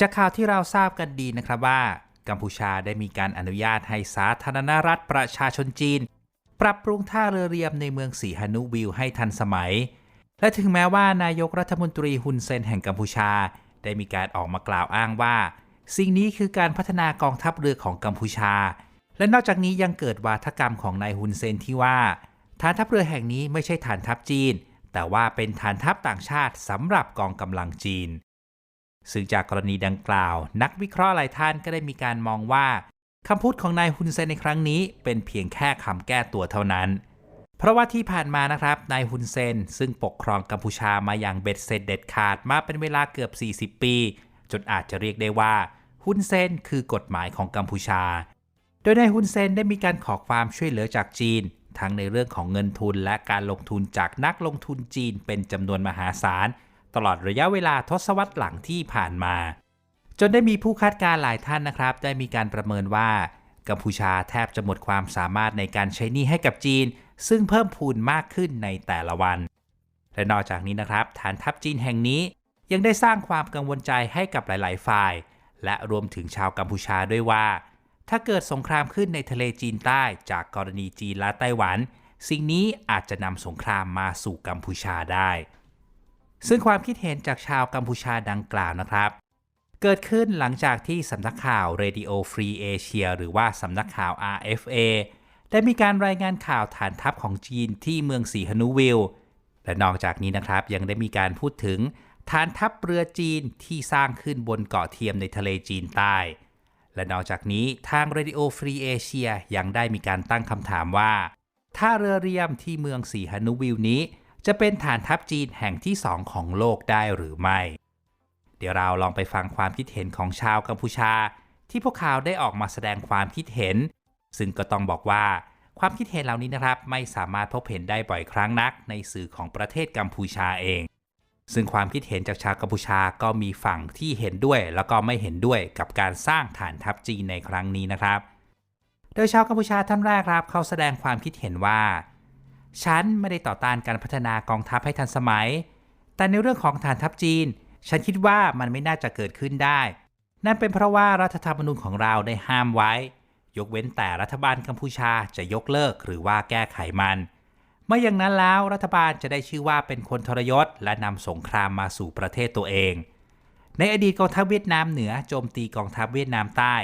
จากข่าวที่เราทราบกันดีนะครับว่า กัมพูชาได้มีการอนุญาตให้สาธารณรัฐประชาชนจีน ปรับปรุงท่าเรือเรียมในเมืองสีฮานุวิวให้ทันสมัย และถึงแม้ว่านายกรัฐมนตรีฮุนเซนแห่งกัมพูชา ได้มีการออกมากล่าวอ้างว่า สิ่งนี้คือการพัฒนากองทัพเรือของกัมพูชา และนอกจากนี้ยังเกิดวาทกรรมของนายฮุนเซนที่ว่าฐานทัพเรือแห่งนี้ไม่ใช่ฐานทัพจีน แต่ว่าเป็นฐานทัพต่างชาติสำหรับกองกำลังจีน ซึ่งจากกรณีดังกล่าว นักวิเคราะห์หลายท่านก็ได้มีการมองว่าคำพูดของนายฮุนเซนในครั้งนี้เป็นเพียงแค่คำแก้ตัวเท่านั้น เพราะว่าที่ผ่านมานะครับนายฮุนเซน ซึ่งปกครองกัมพูชามาอย่างเบ็ดเสร็จเด็ดขาดมาเป็นเวลาเกือบ 40 ปี จนอาจจะเรียกได้ว่าฮุนเซนคือกฎหมายของกัมพูชา โดยนายฮุนเซนได้มีการขอความช่วยเหลือจากจีน ทั้งในเรื่องของเงินทุนและการลงทุนจากนักลงทุนจีนเป็นจำนวนมหาศาล ตลอดระยะเวลาทศวรรษหลังที่ผ่านมา จนได้มีผู้คาดการ์หลายท่านนะครับ ได้มีการประเมินว่ากัมพูชาแทบจะหมดความสามารถในการใช้หนี้ให้กับจีน ซึ่งเพิ่มพูนมากขึ้นในแต่ละวัน และนอกจากนี้นะครับ ฐานทัพจีนแห่งนี้ยังได้สร้างความกังวลใจให้กับหลาย ๆ ฝ่าย และรวมถึงชาวกัมพูชาด้วยว่า ถ้าเกิดสงครามขึ้นในทะเลจีนใต้จากกรณีจีนและไต้หวัน สิ่งนี้อาจจะนำสงครามมาสู่กัมพูชาได้ ซึ่งความคิดเห็นจากชาวกัมพูชาดังกล่าวนะครับ เกิดขึ้นหลังจากที่สำนักข่าว Radio Free Asia หรือว่าสำนักข่าว RFA ได้มีการรายงานข่าวฐานทัพของจีนที่เมืองสีฮนุวิลและนอกจากนี้นะครับยังได้มีการพูดถึงฐานทัพเรือจีนที่สร้างขึ้นบนเกาะเทียมในทะเลจีนใต้ และนอกจากนี้ทาง Radio Free Asia ยังได้มีการตั้งคำถามว่า ถ้าเรือเรียมที่เมืองสีฮนุวิลนี้ จะเป็นฐานทัพจีนแห่งที่สองของโลกได้หรือไม่ เดี๋ยวเราลองไปฟังความคิดเห็นของชาวกัมพูชา ที่พวกเขาได้ออกมาแสดงความคิดเห็น ซึ่งก็ต้องบอกว่าความคิดเห็นเหล่านี้นะครับ ไม่สามารถพบเห็นได้บ่อยครั้งนัก ในสื่อของประเทศกัมพูชาเอง ซึ่งความคิดเห็นจากชาวกัมพูชาก็มีฝั่งที่เห็นด้วย แล้วก็ไม่เห็นด้วยกับการสร้างฐานทัพจีนในครั้งนี้นะครับ โดยชาวกัมพูชาท่านแรกครับ เขาแสดงความคิดเห็นว่า ฉันไม่ได้ต่อต้านการพัฒนากองทัพให้ทันสมัย แต่ในเรื่องของฐานทัพจีน ฉันคิดว่ามันไม่น่าจะเกิดขึ้นได้ นั่นเป็นเพราะว่ารัฐธรรมนูญของเราได้ห้ามไว้ ยกเว้นแต่รัฐบาลกัมพูชาจะยกเลิกหรือว่าแก้ไขมัน เมื่ออย่างนั้นแล้วรัฐบาลจะได้ชื่อว่าเป็นคนทรยศ และนำสงครามมาสู่ประเทศตัวเอง ในอดีตกองทัพเวียดนามเหนือโจมตีกองทัพเวียดนามใต้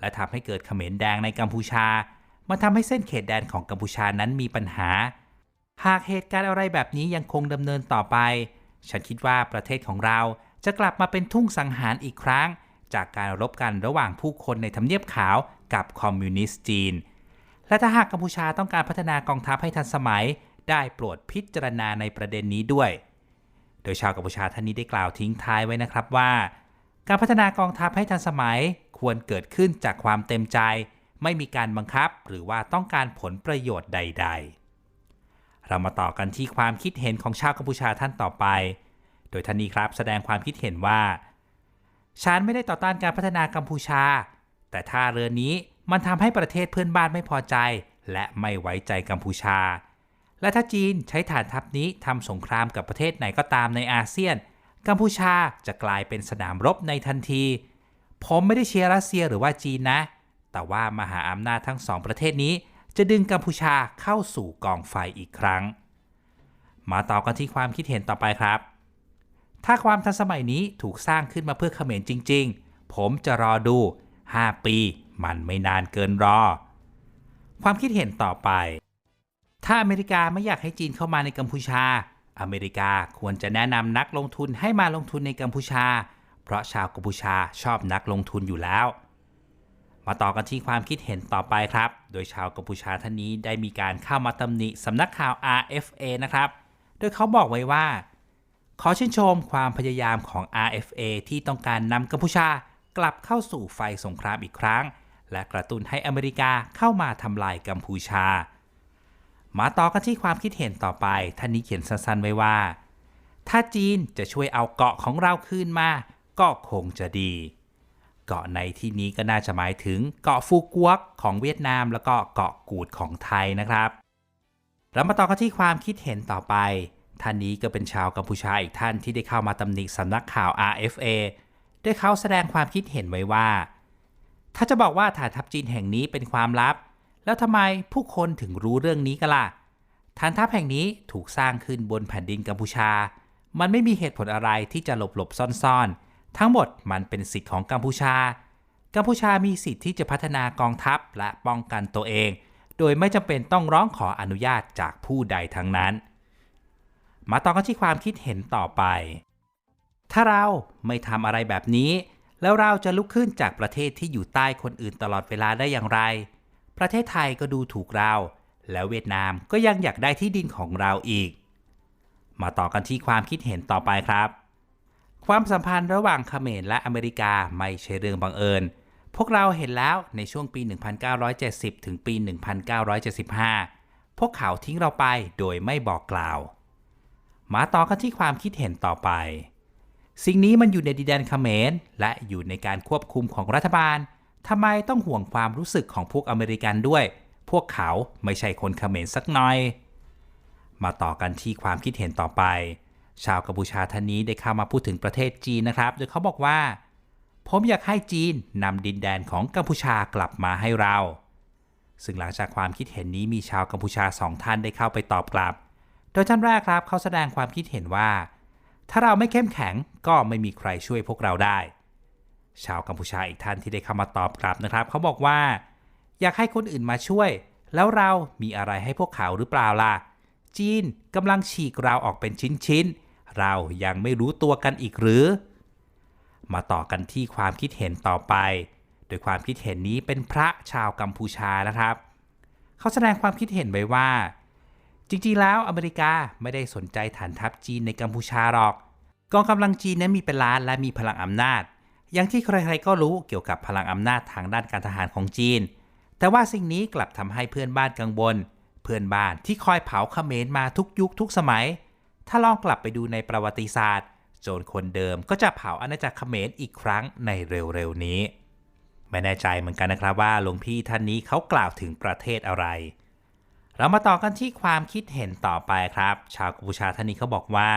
และทำให้เกิดเขมรแดงในกัมพูชา มันทำให้เส้นเขตแดนของกัมพูชานั้นมีปัญหา หากเหตุการณ์อะไรแบบนี้ยังคงดำเนินต่อไป ฉันคิดว่าประเทศของเราจะกลับมาเป็นทุ่งสังหารอีกครั้ง จากการรบกันระหว่างผู้คนในทำเนียบขาวกับคอมมิวนิสต์จีน และถ้าหากกัมพูชาต้องการพัฒนากองทัพให้ทันสมัย ได้โปรดพิจารณาในประเด็นนี้ด้วย โดยชาวกัมพูชาท่านนี้ได้กล่าวทิ้งท้ายไว้นะครับว่า การพัฒนากองทัพให้ทันสมัยควรเกิดขึ้นจากความเต็มใจ ไม่มีการบังคับหรือว่าต้องการผลประโยชน์ใด ๆ เรามาต่อกันที่ความคิดเห็นของชาวกัมพูชาท่านต่อไป โดยท่านนี้ครับแสดงความคิดเห็นว่าฉันไม่ได้ต่อต้านการพัฒนากัมพูชา แต่ถ้าเรือนี้มันทำให้ประเทศเพื่อนบ้านไม่พอใจ และไม่ไว้ใจกัมพูชา และถ้าจีนใช้ฐานทัพนี้ทำสงครามกับประเทศไหนก็ตามในอาเซียน กัมพูชาจะกลายเป็นสนามรบในทันที ผมไม่ได้เชียร์รัสเซียหรือว่าจีนนะ แต่ว่ามหาอำนาจทั้งสองประเทศนี้ จะดึงกัมพูชาเข้าสู่กองไฟอีกครั้ง มาต่อกันที่ความคิดเห็นต่อไปครับ ถ้าความทันสมัยนี้ถูกสร้างขึ้นมาเพื่อเขมรจริง ๆ ผมจะรอดู 5 ปี มันไม่นานเกินรอ ความคิดเห็นต่อไป ถ้าอเมริกาไม่อยากให้จีนเข้ามาในกัมพูชา อเมริกาควรจะแนะนำนักลงทุนให้มาลงทุนในกัมพูชา เพราะชาวกัมพูชาชอบนักลงทุนอยู่แล้ว มาต่อกันที่ความคิดเห็นต่อไปครับ โดยชาวกัมพูชาท่านนี้ได้มีการเข้ามาตำหนิสำนักข่าว RFA นะครับ โดยเขาบอกไว้ว่า ขอชื่นชมความพยายามของ RFA ที่ต้องการนำกัมพูชากลับเข้าสู่ไฟสงครามอีกครั้ง และกระตุ้นให้อเมริกาเข้ามาทำลายกัมพูชา มาต่อกันที่ความคิดเห็นต่อไป ท่านนี้เขียนสั้นๆไว้ว่า ถ้าจีนจะช่วยเอาเกาะของเราคืนมาก็คงจะดี กาะในที่นี้ก็น่าจะหมายถึงเกาะฟูกวกของเวียดนาม แล้วก็เกาะกูดของไทยนะครับ เรามาต่อกันที่ความคิดเห็นต่อไป ท่านนี้ก็เป็นชาวกัมพูชาอีกท่านที่ได้เข้ามาตำหนิสำนักข่าว RFA โดยเขาแสดงความคิดเห็นไว้ว่า ถ้าจะบอกว่าฐานทัพจีนแห่งนี้เป็นความลับ แล้วทำไมผู้คนถึงรู้เรื่องนี้กันล่ะฐานทัพแห่งนี้ถูกสร้างขึ้นบนแผ่นดินกัมพูชา มันไม่มีเหตุผลอะไรที่จะหลบหลบซ่อนๆ ทั้งหมดมันเป็นสิทธิ์ของกัมพูชา กัมพูชามีสิทธิ์ที่จะพัฒนากองทัพและป้องกันตัวเอง โดยไม่จำเป็นต้องร้องขออนุญาตจากผู้ใดทั้งนั้น มาต่อกันที่ความคิดเห็นต่อไป ถ้าเราไม่ทำอะไรแบบนี้ แล้วเราจะลุกขึ้นจากประเทศที่อยู่ใต้คนอื่นตลอดเวลาได้อย่างไร ประเทศไทยก็ดูถูกเรา แล้วเวียดนามก็ยังอยากได้ที่ดินของเราอีก มาต่อกันที่ความคิดเห็นต่อไปครับ ความสัมพันธ์ระหว่างเขมรและอเมริกาไม่ใช่เรื่องบังเอิญ พวกเราเห็นแล้วในช่วงปี 1970 ถึงปี 1975 พวกเขาทิ้งเราไปโดยไม่บอกกล่าว มาต่อกันที่ความคิดเห็นต่อไป สิ่งนี้มันอยู่ในดินแดนเขมร และอยู่ในการควบคุมของรัฐบาลทำไมต้องห่วงความรู้สึกของพวกอเมริกันด้วย พวกเขาไม่ใช่คนเขมรสักหน่อย มาต่อกันที่ความคิดเห็นต่อไป ชาวกัมพูชาท่านนี้ได้เข้ามาพูดถึงประเทศจีนนะครับ โดยเขาบอกว่า ผมอยากให้จีนนำดินแดนของกัมพูชากลับมาให้เรา ซึ่งหลังจากความคิดเห็นนี้มีชาวกัมพูชาสองท่านได้เข้าไปตอบกลับ โดยท่านแรกครับเขาแสดงความคิดเห็นว่า ถ้าเราไม่เข้มแข็งก็ไม่มีใครช่วยพวกเราได้ ชาวกัมพูชาอีกท่านที่ได้เข้ามาตอบกลับนะครับ เขาบอกว่า อยากให้คนอื่นมาช่วย แล้วเรามีอะไรให้พวกเขาหรือเปล่าล่ะจีนกำลังฉีกเราออกเป็นชิ้นๆ เรายังไม่รู้ตัวกันอีกหรือ มาต่อกันที่ความคิดเห็นต่อไป โดยความคิดเห็นนี้เป็นพระชาวกัมพูชานะครับ เขาแสดงความคิดเห็นไว้ว่า จริงๆแล้วอเมริกาไม่ได้สนใจฐานทัพจีนในกัมพูชาหรอกกองกำลังจีนนั้นมีเป็นล้านและมีพลังอำนาจ อย่างที่ใครๆก็รู้เกี่ยวกับพลังอำนาจทางด้านการทหารของจีน แต่ว่าสิ่งนี้กลับทำให้เพื่อนบ้านกังวล เพื่อนบ้านที่คอยเผาเขมรมาทุกยุคทุกสมัย ถ้าลองกลับไปดูในประวัติศาสตร์ โจรคนเดิมก็จะเผาอาณาจักรเขมรอีกครั้งในเร็วๆนี้ ไม่แน่ใจเหมือนกันนะครับว่าหลวงพี่ท่านนี้เขากล่าวถึงประเทศอะไร เรามาต่อกันที่ความคิดเห็นต่อไปครับ ชาวกัมพูชาท่านนี้เขาบอกว่า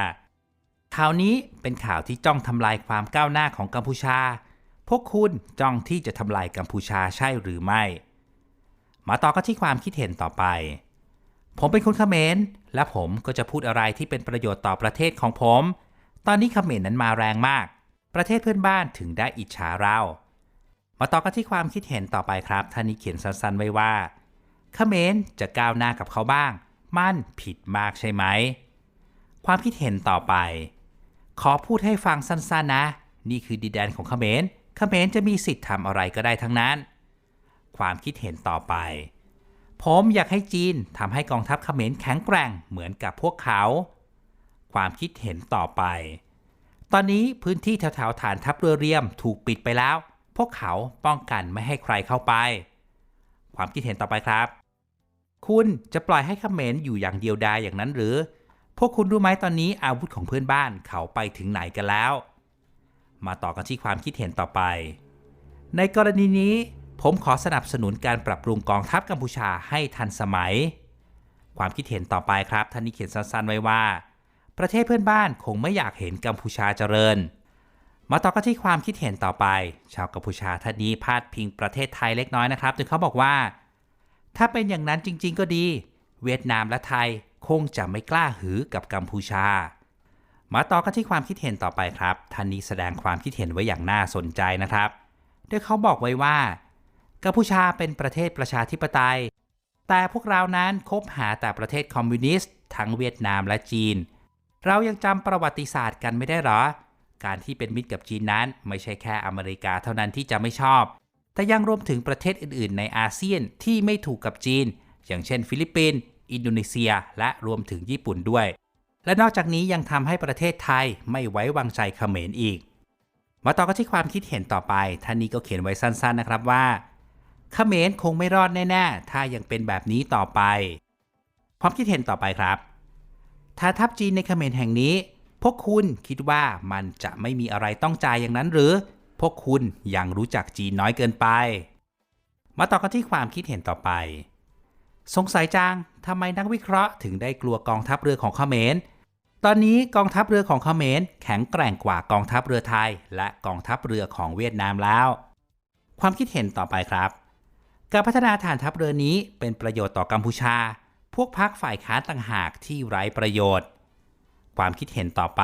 ข่าวนี้เป็นข่าวที่จ้องทำลายความก้าวหน้าของกัมพูชา พวกคุณจ้องที่จะทำลายกัมพูชาใช่หรือไม่ มาต่อกันที่ความคิดเห็นต่อไป ผมเป็นคนเขมรและผมก็จะพูดอะไรที่เป็นประโยชน์ต่อประเทศของผม ตอนนี้เขมรนั้นมาแรงมาก ประเทศเพื่อนบ้านถึงได้อิจฉาเรา มาต่อกันที่ความคิดเห็นต่อไปครับท่านนี้เขียนสั้นๆไว้ว่าเขมรจะก้าวหน้ากับเขาบ้าง มันผิดมากใช่ไหม ความคิดเห็นต่อไป ขอพูดให้ฟังสั้นๆนะ นี่คือดินแดนของเขมรเขมรจะมีสิทธิ์ทำอะไรก็ได้ทั้งนั้น ความคิดเห็นต่อไป ผมอยากให้จีนทำให้กองทัพเขมรแข็งแกร่งเหมือนกับพวกเขา ความคิดเห็นต่อไป ตอนนี้พื้นที่แถวๆฐานทัพเรือเรียมถูกปิดไปแล้ว พวกเขาป้องกันไม่ให้ใครเข้าไป ความคิดเห็นต่อไปครับ คุณจะปล่อยให้เขมรอยู่อย่างเดียวดายอย่างนั้นหรือ พวกคุณรู้ไหมตอนนี้อาวุธของเพื่อนบ้านเขาไปถึงไหนกันแล้ว มาต่อกันที่ความคิดเห็นต่อไป ในกรณีนี้ ผมขอสนับสนุนการปรับปรุงกองทัพกัมพูชาให้ทันสมัย ความคิดเห็นต่อไปครับท่านนี้เขียนสั้นๆไว้ว่า ประเทศเพื่อนบ้านคงไม่อยากเห็นกัมพูชาเจริญ มาต่อกันที่ความคิดเห็นต่อไป ชาวกัมพูชาท่านนี้พาดพิงประเทศไทยเล็กน้อยนะครับโดยเขาบอกว่า ถ้าเป็นอย่างนั้นจริง ๆ ก็ดี เวียดนามและไทยคงจะไม่กล้าหือกับกัมพูชา มาต่อกันที่ความคิดเห็นต่อไปครับท่านนี้แสดงความคิดเห็นไว้อย่างน่าสนใจนะครับโดยเขาบอกไว้ว่า กัมพูชาเป็นประเทศประชาธิปไตย แต่พวกเรานั้นคบหาแต่ประเทศคอมมิวนิสต์ทั้งเวียดนามและจีน เรายังจำประวัติศาสตร์กันไม่ได้หรอ การที่เป็นมิตรกับจีนนั้นไม่ใช่แค่อเมริกาเท่านั้นที่จะไม่ชอบ แต่ยังรวมถึงประเทศอื่น ๆ ในอาเซียนที่ไม่ถูกกับจีน อย่างเช่น ฟิลิปปินส์อินโดนีเซีย และรวมถึงญี่ปุ่นด้วย และนอกจากนี้ยังทำให้ประเทศไทยไม่ไว้วางใจเขมรอีก มาต่อกันที่ความคิดเห็นต่อไปท่านนี้ก็เขียนไว้สั้น ๆ นะครับว่า เขมรคงไม่รอดแน่ๆ ถ้ายังเป็นแบบนี้ต่อไปความคิดเห็นต่อไปครับถ้าทัพจีนในเขมรแห่งนี้ พวกคุณคิดว่ามันจะไม่มีอะไรต้องจ่ายอย่างนั้นหรือ พวกคุณยังรู้จักจีนน้อยเกินไป มาต่อกันที่ความคิดเห็นต่อไป สงสัยจังทำไมนักวิเคราะห์ถึงได้กลัวกองทัพเรือของเขมร ตอนนี้กองทัพเรือของเขมรแข็งแกร่งกว่ากองทัพเรือไทย และกองทัพเรือของเวียดนามแล้ว ความคิดเห็นต่อไปครับ การพัฒนาฐานทัพเรือนี้เป็นประโยชน์ต่อกัมพูชา พวกพักฝ่ายค้านต่างหากที่ไร้ประโยชน์ ความคิดเห็นต่อไป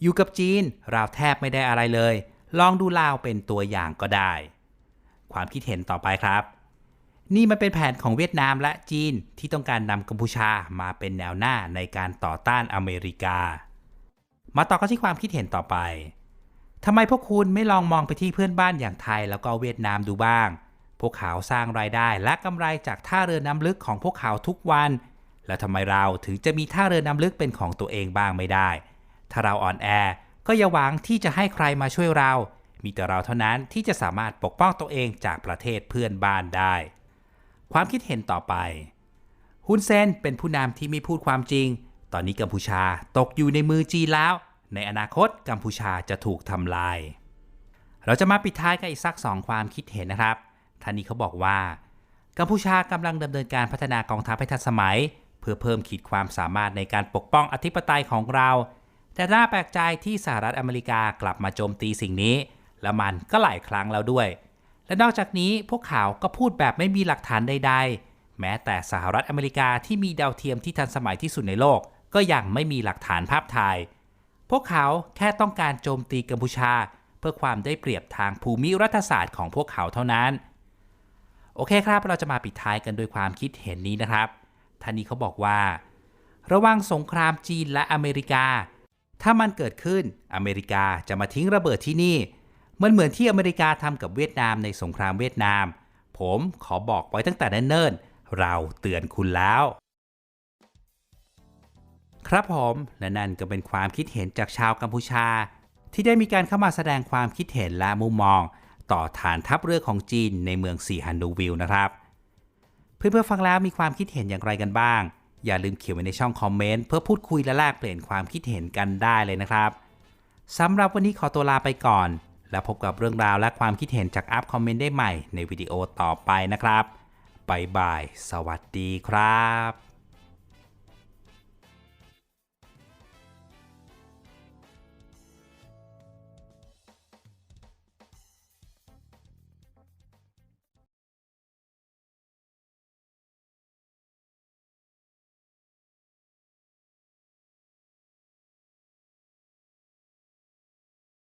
อยู่กับจีนเราแทบไม่ได้อะไรเลย ลองดูลาวเป็นตัวอย่างก็ได้ ความคิดเห็นต่อไปครับ นี่มันเป็นแผนของเวียดนามและจีนที่ต้องการนำกัมพูชามาเป็นแนวหน้าในการต่อต้านอเมริกา มาต่อกันที่ความคิดเห็นต่อไปทำไมพวกคุณไม่ลองมองไปที่เพื่อนบ้านอย่างไทยแล้วก็เวียดนามดูบ้าง พวกเขาสร้างรายได้และกำไรจากท่าเรือน้ำลึกของพวกเขาทุกวัน แล้วทำไมเราถึงจะมีท่าเรือน้ำลึกเป็นของตัวเองบ้างไม่ได้ ถ้าเราอ่อนแอก็อย่าหวังที่จะให้ใครมาช่วยเรา มีแต่เราเท่านั้นที่จะสามารถปกป้องตัวเองจากประเทศเพื่อนบ้านได้ ความคิดเห็นต่อไปฮุนเซนเป็นผู้นำที่ไม่พูดความจริง ตอนนี้กัมพูชาตกอยู่ในมือจีนแล้ว ในอนาคตกัมพูชาจะถูกทำลาย เราจะมาปิดท้ายกันอีกสักสองความคิดเห็นนะครับ ท่านนี้เขาบอกว่า กัมพูชากำลังดำเนินการพัฒนากองทัพให้ทันสมัย เพื่อเพิ่มขีดความสามารถในการปกป้องอธิปไตยของเรา แต่น่าแปลกใจที่สหรัฐอเมริกากลับมาโจมตีสิ่งนี้ และมันก็หลายครั้งแล้วด้วย และนอกจากนี้พวกเขาก็พูดแบบไม่มีหลักฐานใด ๆ แม้แต่สหรัฐอเมริกาที่มีดาวเทียมที่ทันสมัยที่สุดในโลก ก็ยังไม่มีหลักฐานภาพถ่ายพวกเขาแค่ต้องการโจมตีกัมพูชา เพื่อความได้เปรียบทางภูมิรัฐศาสตร์ของพวกเขาเท่านั้น โอเคครับ เราจะมาปิดท้ายกันด้วยความคิดเห็นนี้นะครับท่านนี้เขาบอกว่า ระหว่างสงครามจีนและอเมริกา ถ้ามันเกิดขึ้นอเมริกาจะมาทิ้งระเบิดที่นี่ มันเหมือนที่อเมริกาทำกับเวียดนามในสงครามเวียดนาม ผมขอบอกไว้ตั้งแต่เนิ่นๆเราเตือนคุณแล้ว ครับผมและนั่นก็เป็นความคิดเห็นจากชาวกัมพูชา ที่ได้มีการเข้ามาแสดงความคิดเห็นและมุมมอง ต่อฐานทัพเรือของจีนในเมืองสีฮันดูวิลนะครับ เพื่อนๆฟังแล้วมีความคิดเห็นอย่างไรกันบ้าง อย่าลืมเขียนไว้ในช่องคอมเมนต์เพื่อพูดคุยและแลกเปลี่ยนความคิดเห็นกันได้เลยนะครับสำหรับวันนี้ขอตัวลาไปก่อน แล้วพบกับเรื่องราวและความคิดเห็นจากอัพคอมเมนต์ได้ใหม่ในวิดีโอต่อไปนะครับบายบาย สวัสดีครับ